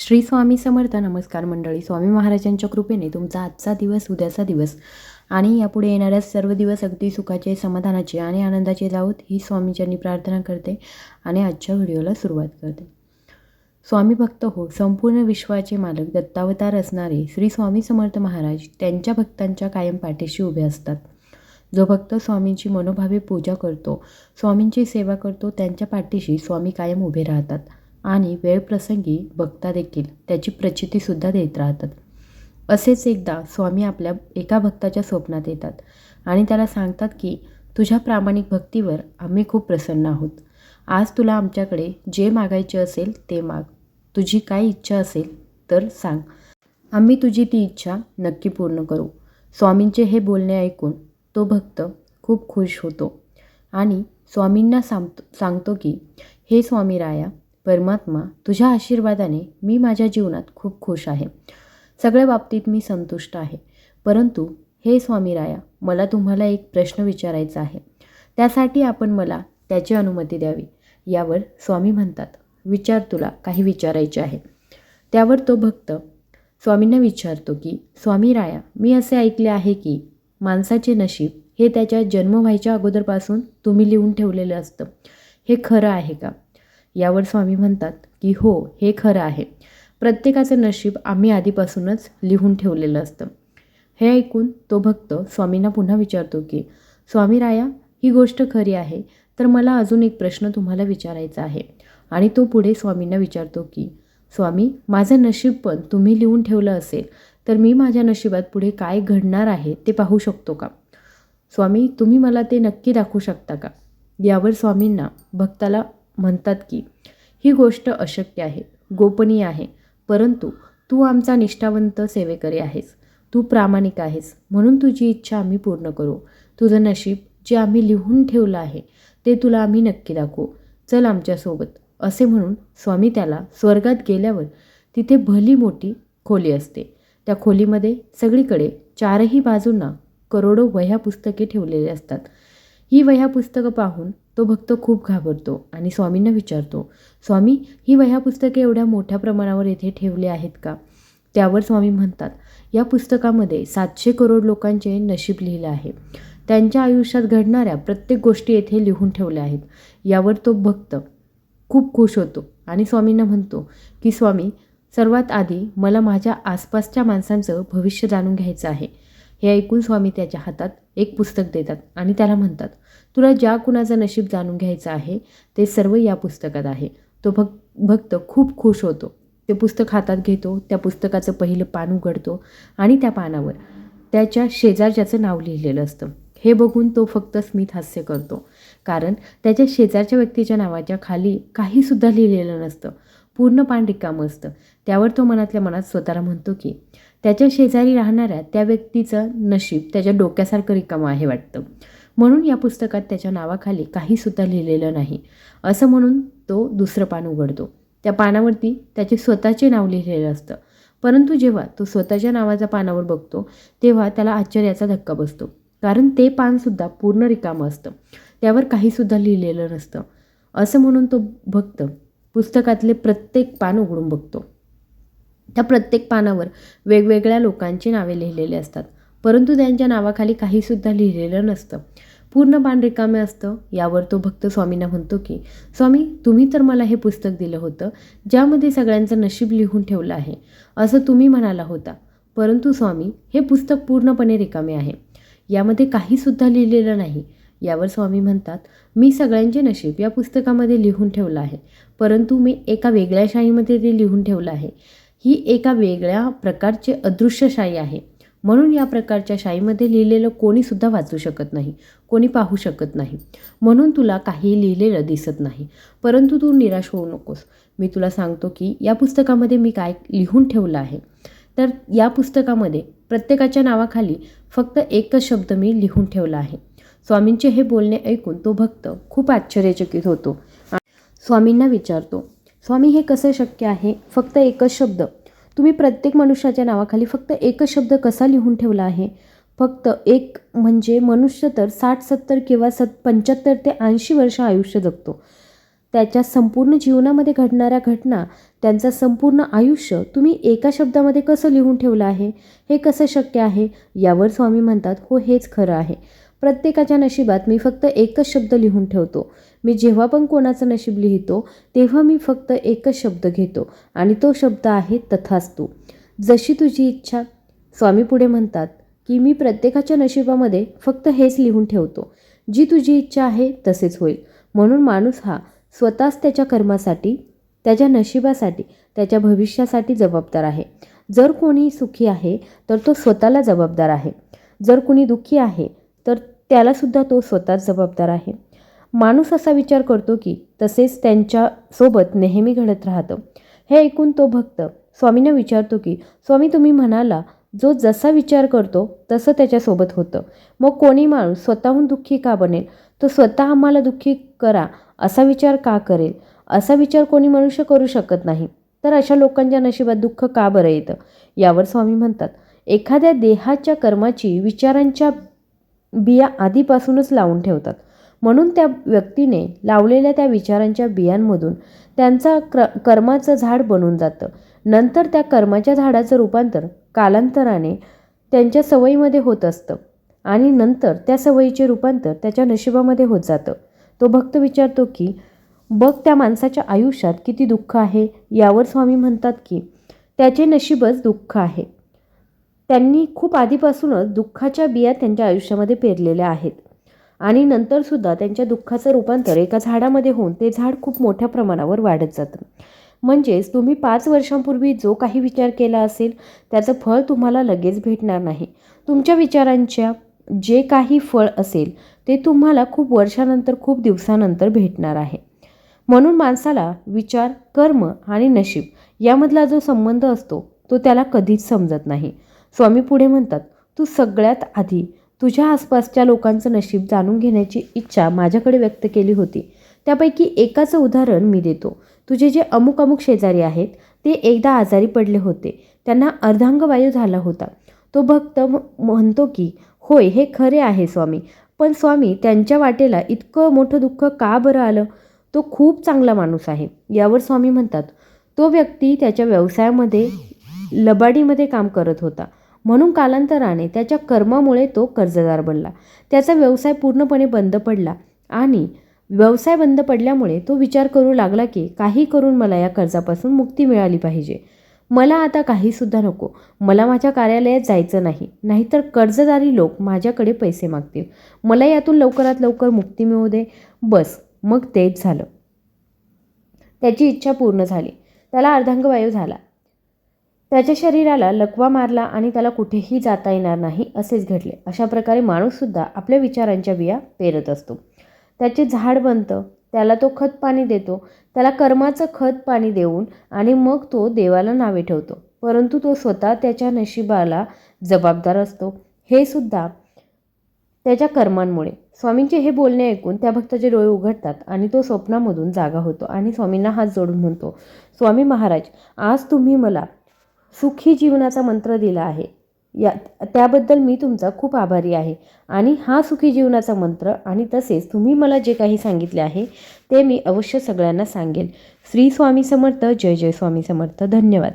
श्री स्वामी समर्थ नमस्कार मंडळी. स्वामी महाराजांच्या कृपेने तुमचा आजचा दिवस उद्याचा दिवस आणि यापुढे येणाऱ्या सर्व दिवस अगदी सुखाचे समाधानाचे आणि आनंदाचे जावोत ही स्वामीच्यांनी प्रार्थना करते आणि आजच्या व्हिडिओला सुरुवात करते. स्वामी भक्त हो संपूर्ण विश्वाचे मालक दत्तावतार असणारे श्री स्वामी समर्थ महाराज त्यांच्या भक्तांच्या कायम पाठीशी उभे असतात. जो भक्त स्वामींची मनोभावे पूजा करतो स्वामींची सेवा करतो त्यांच्या पाठीशी स्वामी कायम उभे राहतात. आणि वेळप्रसंगी भक्ता देखील त्याची प्रचितीसुद्धा देत राहतात. असेच एकदा स्वामी आपल्या एका भक्ताच्या स्वप्नात येतात आणि त्याला सांगतात की तुझ्या प्रामाणिक भक्तीवर आम्ही खूप प्रसन्न आहोत. आज तुला आमच्याकडे जे मागायचे असेल ते माग. तुझी काय इच्छा असेल तर सांग. आम्ही तुझी ती इच्छा नक्की पूर्ण करू. स्वामींचे हे बोलणे ऐकून तो भक्त खूप खुश होतो आणि स्वामींना सांगतो सांगतो की हे स्वामी राया परमात्मा तुझ्या आशीर्वादाने मी माझ्या जीवनात खूप खुश आहे. सगळ्या बाबतीत मी संतुष्ट आहे. परंतु हे स्वामीराया मला तुम्हाला एक प्रश्न विचारायचा आहे. त्यासाठी आपण मला त्याची अनुमती द्यावी. यावर स्वामी म्हणतात विचार तुला काही विचारायचे आहे त्यावर तो भक्त स्वामींना विचारतो की स्वामी राया मी असे ऐकले आहे की माणसाचे नशीब हे त्याच्या जन्म व्हायच्या अगोदरपासून तुम्ही लिहून ठेवलेलं असतं. हे खरं आहे का? यावर स्वामी म्हणतात की हो हे खरं आहे. प्रत्येकाचं नशीब आम्ही आधीपासूनच लिहून ठेवलेलं असतं. हे ऐकून तो भक्त स्वामींना पुन्हा विचारतो की स्वामी राया ही गोष्ट खरी आहे. तर मला अजून एक प्रश्न तुम्हाला विचारायचा आहे. आणि तो पुढे स्वामींना विचारतो की स्वामी माझं नशीब पण तुम्ही लिहून ठेवलं असेल तर मी माझ्या नशिबात पुढे काय घडणार आहे ते पाहू शकतो का? स्वामी तुम्ही मला ते नक्की दाखवू शकता का? यावर स्वामींना भक्ताला म्हणतात की ही गोष्ट अशक्य आहे गोपनीय आहे परंतु तू आमचा निष्ठावंत सेवेकरी आहेस तू प्रामाणिक आहेस म्हणून तुझी इच्छा आम्ही पूर्ण करू. तुझं नशीब जे आम्ही लिहून ठेवलं आहे ते तुला आम्ही नक्की दाखवू. चल आमच्यासोबत असे म्हणून स्वामी त्याला स्वर्गात गेल्यावर तिथे भली मोठी खोली असते. त्या खोलीमध्ये सगळीकडे चारही बाजूंना करोडो वह्या पुस्तके ठेवलेली असतात. ही वह्या पुस्तकं पाहून तो भक्त खूप घाबरतो आणि स्वामींना विचारतो स्वामी ही वह्या पुस्तके एवढ्या मोठ्या प्रमाणावर येथे ठेवली आहेत का? त्यावर स्वामी म्हणतात या पुस्तकामध्ये सातशे करोड लोकांचे नशीब लिहिलं आहे. त्यांच्या आयुष्यात घडणाऱ्या प्रत्येक गोष्टी येथे लिहून ठेवल्या आहेत. यावर तो भक्त खूप खुश होतो आणि स्वामींना म्हणतो की स्वामी सर्वात आधी मला माझ्या आसपासच्या माणसांचं भविष्य जाणून घ्यायचं आहे. हे ऐकून स्वामी त्याच्या हातात एक पुस्तक देतात आणि त्याला म्हणतात तुला ज्या कुणाचं नशीब जाणून घ्यायचं आहे ते सर्व या पुस्तकात आहे. तो भक भक्त खूप खुश होतो. ते पुस्तक हातात घेतो त्या पुस्तकाचं पहिलं पान उघडतो आणि त्या पानावर त्याच्या शेजारच्याचं नाव लिहिलेलं असतं. हे बघून तो फक्त स्मित हास्य करतो. कारण त्याच्या शेजारच्या व्यक्तीच्या नावाच्या खाली काहीसुद्धा लिहिलेलं नसतं. पूर्ण पान रिकामं असतं. त्यावर तो मनातल्या मनात स्वतःला म्हणतो की त्याच्या शेजारी राहणाऱ्या त्या व्यक्तीचं नशीब त्याच्या डोक्यासारखं रिकामं आहे वाटतं. म्हणून या पुस्तकात त्याच्या नावाखाली काहीसुद्धा लिहिलेलं नाही. असं म्हणून तो दुसरं पान उघडतो. त्या पानावरती त्याचे स्वतःचे नाव लिहिलेलं असतं. परंतु जेव्हा तो स्वतःच्या नावाच्या पानावर बघतो तेव्हा त्याला आश्चर्याचा धक्का बसतो. कारण ते पानसुद्धा पूर्ण रिकामं असतं. त्यावर काहीसुद्धा लिहिलेलं नसतं. असं म्हणून तो भक्त पुस्तकातले प्रत्येक पान उघडून बघतो. त्या प्रत्येक पानावर वेगवेगळ्या लोकांची नावे लिहिलेली असतात. परंतु त्यांच्या नावाखाली काहीसुद्धा लिहिलेलं नसतं. पूर्ण पान रिकामे असतं यावर तो भक्त स्वामींना म्हणतो की स्वामी तुम्ही तर मला हे पुस्तक दिलं होतं ज्यामध्ये सगळ्यांचं नशीब लिहून ठेवलं आहे. असं तुम्ही म्हणाला होता. परंतु स्वामी हे पुस्तक पूर्णपणे रिकामे आहे. यामध्ये काहीसुद्धा लिहिलेलं नाही. यावर स्वामी म्हणतात मी सगळ्यांचे नशीब या पुस्तकामध्ये लिहून ठेवलं आहे परंतु मी एका वेगळ्या शाईमध्ये ते लिहून ठेवलं आहे. ही एका वेगळ्या प्रकारचे अदृश्य शाई आहे. म्हणून या प्रकारच्या शाईमध्ये लिहिलेलं कोणीसुद्धा वाचू शकत नाही कोणी पाहू शकत नाही. म्हणून तुला काही लिहिलेलं दिसत नाही. परंतु तू निराश होऊ नकोस. मी तुला सांगतो की या पुस्तकामध्ये मी काय लिहून ठेवलं आहे. तर या पुस्तकामध्ये प्रत्येकाच्या नावाखाली फक्त एकच शब्द मी लिहून ठेवला आहे. स्वामींचे हे बोलणे ऐकून तो भक्त खूप आश्चर्यचकित होतो. स्वामींना विचारतो स्वामी हे कसं शक्य आहे? फक्त एकच शब्द. तुम्ही प्रत्येक मनुष्याच्या नावाखाली फक्त एकच शब्द कसा लिहून ठेवला आहे? फक्त एक म्हणजे मनुष्य तर साठ सत्तर किंवा सत पंच्याहत्तर ते ऐंशी वर्ष आयुष्य जगतो. त्याच्या संपूर्ण जीवनामध्ये घडणाऱ्या घटना त्यांचं संपूर्ण आयुष्य तुम्ही एका शब्दामध्ये कसं लिहून ठेवलं आहे? हे कसं शक्य आहे? यावर स्वामी म्हणतात हो हेच खरं आहे. प्रत्येकाच्या नशिबात मी फक्त एकच शब्द लिहून ठेवतो. मी जेव्हा पण कोणाचं नशीब लिहितो तेव्हा मी फक्त एकच शब्द घेतो आणि तो शब्द आहे तथास्तू. जशी तुझी इच्छा स्वामी पुढे म्हणतात की मी प्रत्येकाच्या नशिबामध्ये फक्त हेच लिहून ठेवतो. जी तुझी इच्छा आहे तसेच होईल. म्हणून माणूस हा स्वतःच त्याच्या कर्मासाठी त्याच्या नशिबासाठी त्याच्या भविष्यासाठी जबाबदार आहे. जर कोणी सुखी आहे तर तो स्वतःला जबाबदार आहे. जर कोणी दुःखी आहे तर त्यालासुद्धा तो स्वतःच जबाबदार आहे. माणूस असा विचार करतो की तसेच त्यांच्यासोबत नेहमी घडत राहतं. हे ऐकून तो भक्त स्वामींना विचारतो की स्वामी तुम्ही म्हणाला जो जसा विचार करतो तसं त्याच्यासोबत होतं. मग कोणी माणूस स्वतःहून दुःखी का बनेल? तो स्वतः आम्हाला दुःखी करा असा विचार का करेल? असा विचार कोणी मनुष्य करू शकत नाही. तर अशा लोकांच्या नशिबात दुःख का बरं येतं? यावर स्वामी म्हणतात एखाद्या देहाच्या कर्माची विचारांच्या बिया आधीपासूनच लावून ठेवतात. म्हणून त्या व्यक्तीने लावलेल्या त्या विचारांच्या बियांमधून त्यांचा क्र कर्माचं झाड बनून जातं. नंतर त्या कर्माच्या झाडाचं रूपांतर कालांतराने त्यांच्या सवयीमध्ये होत असतं आणि नंतर त्या सवयीचे रूपांतर त्याच्या नशिबामध्ये होत जातं. तो भक्त विचारतो की बघ त्या माणसाच्या आयुष्यात किती दुःख आहे? यावर स्वामी म्हणतात की त्याचे नशीबच दुःख आहे. त्यांनी खूप आधीपासूनच दुःखाच्या बिया त्यांच्या आयुष्यामध्ये पेरलेल्या आहेत. आणि नंतरसुद्धा त्यांच्या दुःखाचं रूपांतर एका झाडामध्ये होऊन ते झाड खूप मोठ्या प्रमाणावर वाढत जातं. म्हणजेच तुम्ही पाच वर्षांपूर्वी जो काही विचार केला असेल त्याचं फळ तुम्हाला लगेच भेटणार नाही. तुमच्या विचारांच्या जे काही फळ असेल ते तुम्हाला खूप वर्षानंतर खूप दिवसानंतर भेटणार आहे. म्हणून माणसाला विचार कर्म आणि नशीब यामधला जो संबंध असतो तो त्याला कधीच समजत नाही. स्वामी पुढे म्हणतात तू सगळ्यात आधी तुझ्या आसपासच्या लोकांचं नशीब जाणून घेण्याची इच्छा माझ्याकडे व्यक्त केली होती. त्यापैकी एकाचं उदाहरण मी देतो. तुझे जे अमुक अमुक शेजारी आहेत ते एकदा आजारी पडले होते. त्यांना अर्धांगवायू झाला होता. तो भक्त म- म्हणतो की होय हे खरे आहे स्वामी. पण स्वामी त्यांच्या वाटेला इतकं मोठं दुःख का बरं आलं? तो खूप चांगला माणूस आहे. यावर स्वामी म्हणतात तो व्यक्ती त्याच्या व्यवसायामध्ये लबाडीमध्ये काम करत होता. म्हणून कालांतराने त्याच्या कर्मामुळे तो कर्जदार बनला. त्याचा व्यवसाय पूर्णपणे बंद पडला आणि व्यवसाय बंद पडल्यामुळे तो विचार करू लागला की काही करून मला या कर्जापासून मुक्ती मिळाली पाहिजे. मला आता काहीसुद्धा नको. मला माझ्या कार्यालयात जायचं नाही. नाहीतर कर्जदारी लोक माझ्याकडे पैसे मागतील. मला यातून लवकरात लवकर मुक्ती मिळू दे. बस. मग तेच झालं. त्याची इच्छा पूर्ण झाली. त्याला अर्धांगवायू झाला. त्याच्या शरीराला लकवा मारला आणि त्याला कुठेही जाता येणार नाही असेच घडले. अशा प्रकारे माणूससुद्धा आपल्या विचारांच्या बिया पेरत असतो. त्याचे झाड बनतं त्याला तो खत पाणी देतो त्याला कर्माचं खत पाणी देऊन आणि मग तो देवाला नावे ठेवतो. परंतु तो स्वतः त्याच्या नशिबाला जबाबदार असतो. हे सुद्धा त्याच्या कर्मांमुळे. स्वामींचे हे बोलणे ऐकून त्या भक्ताचे डोळे उघडतात आणि तो स्वप्नामधून जागा होतो आणि स्वामींना हात जोडून म्हणतो स्वामी महाराज आज तुम्ही मला सुखी जीवनाचा मंत्र दिला आहे. या त्याबद्दल मी तुमचा खूप आभारी आहे. आणि हा सुखी जीवनाचा मंत्र आणि तसेच तुम्ही मला जे काही सांगितले आहे ते मी अवश्य सगळ्यांना सांगेल. श्री स्वामी समर्थ जय जय स्वामी समर्थ. धन्यवाद.